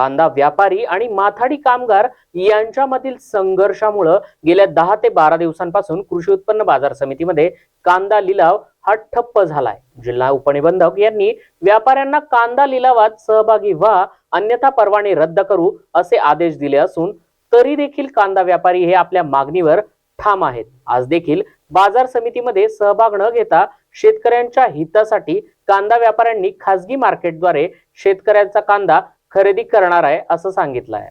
कांदा व्यापारी आणि माथाडी कामगार यांच्यामधील संघर्षामुळं गेल्या दहा ते बारा दिवसांपासून कृषी उत्पन्न बाजार समितीमध्ये कांदा लिलाव हा ठप्प झालाय. जिल्हा उपनिबंधक यांनी व्यापाऱ्यांना कांदा लिलावात सहभागी व्हा अन्यथा परवाने रद्द करू असे आदेश दिले असून तरी देखील कांदा व्यापारी हे आपल्या मागणीवर ठाम आहेत. आज देखील बाजार समितीमध्ये सहभाग न घेता शेतकऱ्यांच्या हितासाठी कांदा व्यापाऱ्यांनी खासगी मार्केटद्वारे शेतकऱ्यांचा कांदा खरेदी करणार आहे असं सांगितलं आहे.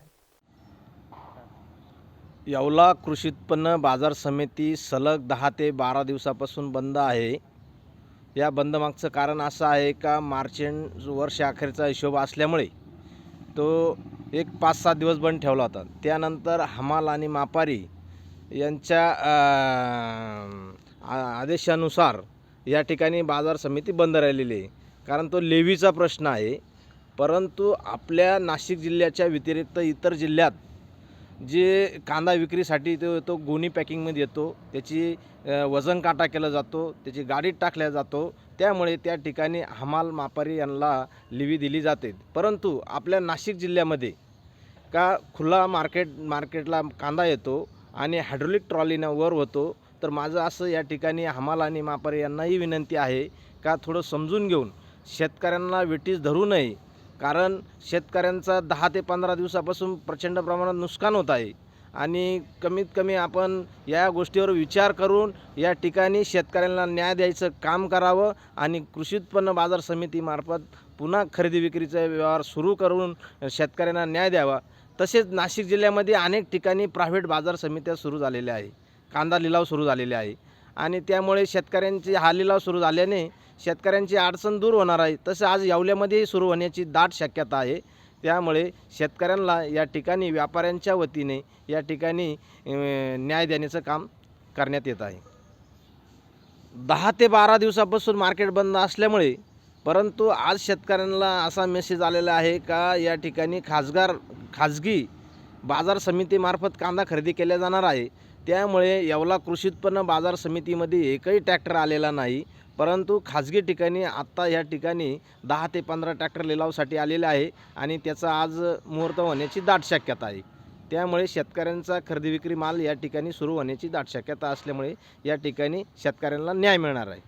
येवला कृषी उत्पन्न बाजार समिती सलग दहा ते बारा दिवसापासून बंद आहे. या बंदमागचं कारण असं आहे का मार्च एंड वर्ष अखेरचा हिशोब असल्यामुळे तो एक पाच सात दिवस बंद ठेवला होता. त्यानंतर हमाल आणि मापारी यांच्या आदेशानुसार या ठिकाणी बाजार समिती बंद राहिलेली आहे. कारण तो लेवीचा प्रश्न आहे. परंतु आपल्या नाशिक जिल्ह्याच्या व्यतिरिक्त इतर जिल्ह्यात जे कांदा विक्रीसाठी तो येतो गोणी पॅकिंगमध्ये येतो त्याची वजन काटा केला जातो त्याची गाडीत टाकल्या जातो त्यामुळे त्या ठिकाणी हमाल मापारी यांना लिवी दिली जाते. परंतु आपल्या नाशिक जिल्ह्यामध्ये का खुला मार्केट मार्केटला कांदा येतो आणि हायड्रोलिक ट्रॉलीनं वर होतो तर माझं असं या ठिकाणी हमाल आणि मापारी यांनाही विनंती आहे का थोडं समजून घेऊन शेतकऱ्यांना वेटीस धरू नये कारण शेतकऱ्यांचा दहा ते पंधरा दिवसापासून प्रचंड प्रमाणात नुकसान होत आहे. आणि कमीत कमी आपण या गोष्टीवर विचार करून या ठिकाणी शेतकऱ्यांना न्याय द्यायचं काम करावं आणि कृषी उत्पन्न बाजार समितीमार्फत पुन्हा खरेदी विक्रीचा व्यवहार सुरू करून शेतकऱ्यांना न्याय द्यावा. तसेच नाशिक जिल्ह्यामध्ये अनेक ठिकाणी प्रायव्हेट बाजार समित्या सुरू झालेल्या आहे. कांदा लिलाव सुरू झालेले आहे. आणि त्यामुळे शेतकऱ्यांचे हा लिलाव सुरू झाल्याने शेतकऱ्यांची अडचण दूर होणार आहे तसं आज यावल्यामध्ये सुरू होण्याची दाट शक्यता आहे. त्यामुळे शेतकऱ्यांना या ठिकाणी व्यापाऱ्यांच्या वतीने या ठिकाणी न्याय देण्याचं काम करण्यात येत आहे. दहा ते बारा दिवसापासून मार्केट बंद असल्यामुळे परंतु आज शेतकऱ्यांना असा मेसेज आलेला आहे का या ठिकाणी खासगार खाजगी बाजार समितीमार्फत कांदा खरेदी केल्या जाणार आहे. त्यामुळे येवला कृषी उत्पन्न बाजार समितीमध्ये एकही ट्रॅक्टर आलेला नाही. परंतु खाजगी ठिकाणी आत्ता या ठिकाणी दहा ते पंधरा ट्रॅक्टर लिलावसाठी आलेले आहे आणि त्याचा आज मुहूर्त होण्याची दाट शक्यता आहे. त्यामुळे शेतकऱ्यांचा खरेदी विक्री माल या ठिकाणी सुरू होण्याची दाट शक्यता असल्यामुळे या ठिकाणी शेतकऱ्यांना न्याय मिळणार आहे.